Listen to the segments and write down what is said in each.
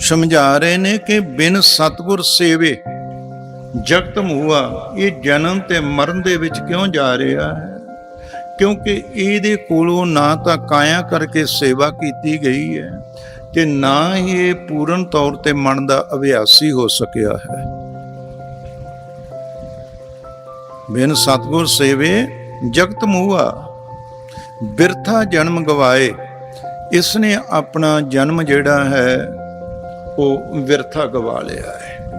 ਸਮਝਾ ਰਹੇ ਨੇ ਕਿ ਬਿਨ ਸਤਗੁਰ ਸੇਵੇ ਜਗਤ ਮੂਆ, ਇਹ ਜਨਮ ਤੇ ਮਰਨ ਦੇ ਵਿੱਚ ਕਿਉਂ ਜਾ ਰਿਹਾ ਹੈ? ਕਿਉਂਕਿ ਇਹਦੇ ਕੋਲੋਂ ਨਾ ਤਾਂ ਕਾਇਆ ਕਰਕੇ ਸੇਵਾ ਕੀਤੀ ਗਈ ਹੈ ਤੇ ਨਾ ਹੀ ਇਹ ਪੂਰਨ ਤੌਰ ਤੇ ਮਨ ਦਾ ਅਭਿਆਸੀ ਹੋ ਸਕਿਆ ਹੈ। ਬਿਨ ਸਤਗੁਰ ਸੇਵੇ ਜਗਤ ਮੂਆ, ਬਿਰਥਾ ਜਨਮ ਗਵਾਏ, ਇਸ ਨੇ ਆਪਣਾ ਜਨਮ ਜਿਹੜਾ ਹੈ ਉਹ ਵਿਰਥਾ ਗਵਾ ਲਿਆ ਹੈ।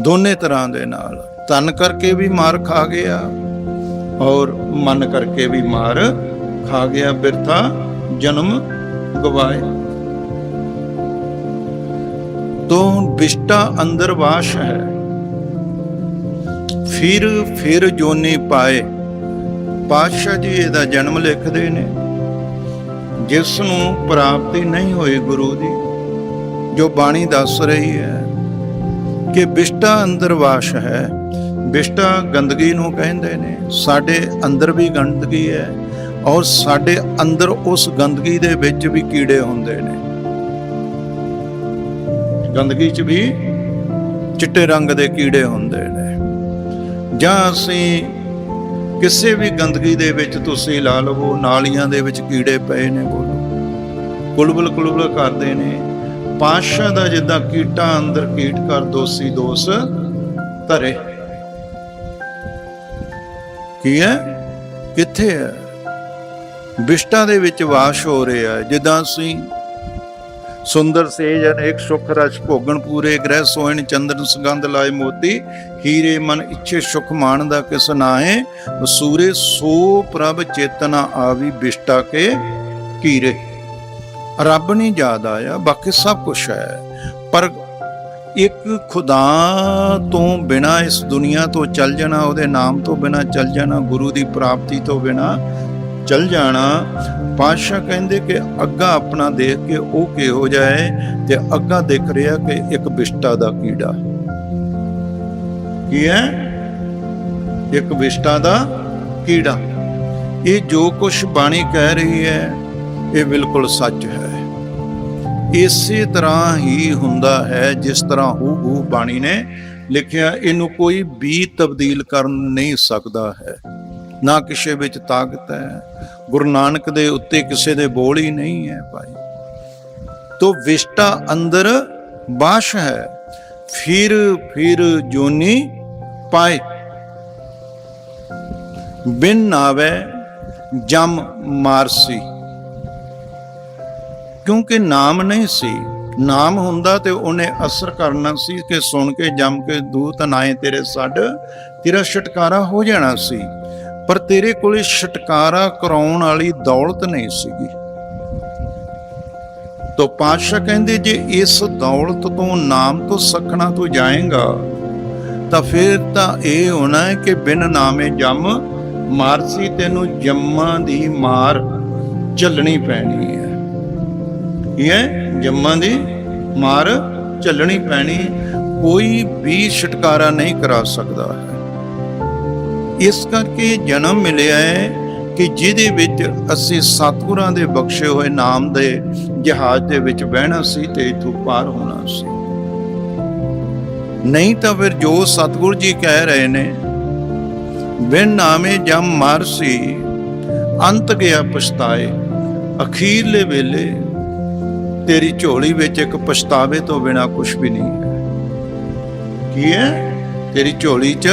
ਦੋਨੇ ਤਰ੍ਹਾਂ ਦੇ ਨਾਲ ਤਨ ਕਰਕੇ ਵੀ ਮਾਰ ਖਾ ਗਿਆ ਔਰ ਮਨ ਕਰਕੇ ਵੀ ਮਾਰ ਖਾ ਗਿਆ ਬਿਰਥਾ, ਜਨਮ ਗਵਾਏ ਤੋਂ ਵਿਸ਼ਟਾ ਅੰਦਰ ਵਾਸ਼ ਹੈ। ਫਿਰ ਫਿਰ ਜੋਨੀ ਪਾਏ। ਪਾਤਸ਼ਾਹ ਜੀ ਇਹਦਾ ਜਨਮ ਲਿਖਦੇ ਨੇ। ਜਿਸ ਨੂੰ ਪ੍ਰਾਪਤੀ ਨਹੀਂ ਹੋਈ ਗੁਰੂ ਦੀ। ਜੋ ਬਾਣੀ ਦੱਸ ਰਹੀ ਹੈ ਕਿ ਬਿਸ਼ਟਾ ਅੰਦਰ ਵਾਸ਼ ਹੈ। ਬਿਸ਼ਟਾ ਗੰਦਗੀ ਨੂੰ ਕਹਿੰਦੇ ਨੇ, ਸਾਡੇ ਅੰਦਰ ਵੀ ਗੰਦਗੀ ਹੈ ਔਰ ਸਾਡੇ ਅੰਦਰ ਉਸ ਗੰਦਗੀ ਦੇ ਵਿੱਚ ਵੀ ਕੀੜੇ ਹੁੰਦੇ ਨੇ। ਗੰਦਗੀ 'ਚ ਵੀ ਚਿੱਟੇ ਰੰਗ ਦੇ ਕੀੜੇ ਹੁੰਦੇ ਨੇ। ਜਾਂ ਅਸੀਂ ਕਿਸੇ ਵੀ ਗੰਦਗੀ ਦੇ ਵਿੱਚ ਤੁਸੀਂ ਲਾ ਲਵੋ, ਨਾਲੀਆਂ ਦੇ ਵਿੱਚ ਕੀੜੇ ਪਏ ਨੇ ਬੋਲੋ ਕੁਲਬਲ ਕੁਲਬਲ ਕਰਦੇ ਨੇ। ਪਾਸ਼ਾ ਦਾ ਜਿੱਦਾਂ ਕੀਟਾਂ ਅੰਦਰ ਕੀਟ ਕਰ ਦੋਸੀ ਦੋਸ ਧਰੇ। ਕੀ ਹੈ? ਕਿੱਥੇ ਹੈ? ਬਿਸ਼ਟਾ ਦੇ ਵਿੱਚ ਵਾਸ਼ ਹੋ ਰਿਹਾ ਹੈ ਜਿੱਦਾਂ ਅਸੀਂ ਸੁੰਦਰ ਸੇਜ ਅਨੇਕ ਸੁਖ ਰਸ ਭੋਗਣ ਪੂਰੇ ਗ੍ਰਹਿ ਸੋਹਣ ਚੰਦਨ ਸੁਗੰਧ ਲਾਏ ਮੋਤੀ, ਹੀਰੇ ਮਨ ਇੱਛੇ ਸੁਖ ਮਾਣ ਦਾ ਕਿਸ ਨਾਏ ਵਸੂਰੇ ਸੋ ਪ੍ਰਭ ਚੇਤਨਾ ਆਵੀ ਬਿਸ਼ਟਾ ਕੇ ਕੀਰੇ ਰੱਬ ਨਹੀਂ ਯਾਦ ਆਇਆ, ਬਾਕੀ ਸਭ ਕੁਝ ਹੈ। ਪਰ ਇੱਕ ਖੁਦਾ ਤੋਂ ਬਿਨਾ, ਇਸ ਦੁਨੀਆ ਤੋਂ ਚੱਲ ਜਾਣਾ, ਉਹਦੇ ਨਾਮ ਤੋਂ ਬਿਨਾ ਚੱਲ ਜਾਣਾ, ਗੁਰੂ ਦੀ ਪ੍ਰਾਪਤੀ ਤੋਂ ਬਿਨਾ ਚੱਲ ਜਾਣਾ, ਪਾਤਸ਼ਾਹ ਕਹਿੰਦੇ ਕਿ ਅੱਗਾ ਆਪਣਾ ਦੇਖ ਕੇ ਉਹ ਕਿਹੋ ਜਾਏ ਤੇ ਅੱਗਾ ਦੇਖ ਰਿਹਾ ਕਿ ਇੱਕ ਬਿਸ਼ਟਾ ਦਾ ਕੀੜਾ। ਕੀ ਹੈ? ਇੱਕ ਬਿਸ਼ਟਾ ਦਾ ਕੀੜਾ। ਇਹ ਜੋ ਕੁਝ ਬਾਣੀ ਕਹਿ ਰਹੀ ਹੈ, ਇਹ ਬਿਲਕੁਲ ਸੱਚ ਹੈ। ਇਸੇ ਤਰ੍ਹਾਂ ਹੀ ਹੁੰਦਾ ਹੈ, ਜਿਸ ਤਰ੍ਹਾਂ ਹੂ ਹੂ ਬਾਣੀ ਨੇ ਲਿਖਿਆ, ਇਹਨੂੰ ਕੋਈ ਵੀ ਤਬਦੀਲ ਕਰਨ ਨਹੀਂ ਸਕਦਾ ਹੈ। ਨਾ ਕਿਸੇ ਵਿੱਚ ਤਾਕਤ ਹੈ। ਗੁਰੂ ਨਾਨਕ ਦੇ ਉੱਤੇ ਕਿਸੇ ਦੇ ਬੋਲ ਹੀ ਨਹੀਂ ਹੈ ਭਾਈ। ਤੋ ਵਿਸ਼ਟਾ ਅੰਦਰ ਬਾਸ਼ ਹੈ। ਫਿਰ ਫਿਰ ਜੋਨੀ ਪਾਏ। ਬਿਨ ਨਾਵੇ ਜਮ ਮਾਰਸੀ। ਕਿਉਂਕਿ ਨਾਮ ਨਹੀਂ ਸੀ, ਨਾਮ ਹੁੰਦਾ ਤੇ ਉਹਨੇ ਅਸਰ ਕਰਨਾ ਸੀ ਕਿ ਸੁਣ ਕੇ, ਜੰਮ ਕੇ, ਦੂਤ ਨਾਏ ਤੇਰੇ ਛੱਡ ਤੇਰਾ ਛਟਕਾਰਾ ਹੋ ਜਾਣਾ ਸੀ। ਪਰ ਤੇਰੇ ਕੋਲੇ ਛਟਕਾਰਾ ਕਰਾਉਣ ਵਾਲੀ ਦੌਲਤ ਨਹੀਂ ਸੀਗੀ। ਤੋ ਪਾਤਸ਼ਾਹ ਕਹਿੰਦੇ, ਜੇ ਇਸ ਦੌਲਤ ਤੋਂ ਨਾਮ ਤੋਂ ਸਖਣਾ ਤੋਂ ਜਾਏਗਾ, ਤਾਂ ਫਿਰ ਤਾਂ ਇਹ ਹੋਣਾ ਹੈ ਕਿ ਬਿਨ ਨਾਮੇ ਜੰਮ, ਮਾਰਸੀ ਤੈਨੂੰ ਜੰਮਾਂ ਦੀ ਮਾਰ ਝੱਲਣੀ ਪੈਣੀ ਹੈ। ਇਹ ਹੈ? ਜੰਮਾਂ ਦੀ ਮਾਰ ਝੱਲਣੀ ਪੈਣੀ, ਕੋਈ ਵੀ ਛਟਕਾਰਾ ਨਹੀਂ ਕਰਾ ਸਕਦਾ। ਹੈ ਇਸ ਕਰਕੇ ਜਨਮ ਮਿਲਿਆ ਹੈ ਕਿ ਜਿਹਦੇ ਵਿੱਚ ਅਸੀਂ ਸਤਿਗੁਰਾਂ ਦੇ ਬਖਸ਼ੇ ਹੋਏ ਨਾਮ ਦੇ ਜਹਾਜ਼ ਦੇ ਵਿੱਚ ਬਹਿਣਾ ਸੀ ਤੇ ਇਥੋਂ ਪਾਰ ਹੋਣਾ ਸੀ। ਨਹੀਂ ਤਾਂ ਫਿਰ ਜੋ ਸਤਿਗੁਰ ਜੀ ਕਹਿ ਰਹੇ ਨੇ, ਬਿਨ ਨਾਮੇ ਜਮ ਮਾਰਸੀ ਅੰਤ ਗਿਆ ਪਛਤਾਏ, ਅਖੀਰਲੇ ਵੇਲੇ ਤੇਰੀ ਝੋਲੀ ਵਿੱਚ ਇੱਕ ਪਛਤਾਵੇ ਤੋਂ ਬਿਨਾ ਕੁਝ ਵੀ ਨਹੀਂ ਹੈ। ਕੀ ਹੈ? ਤੇਰੀ ਝੋਲੀ 'ਚ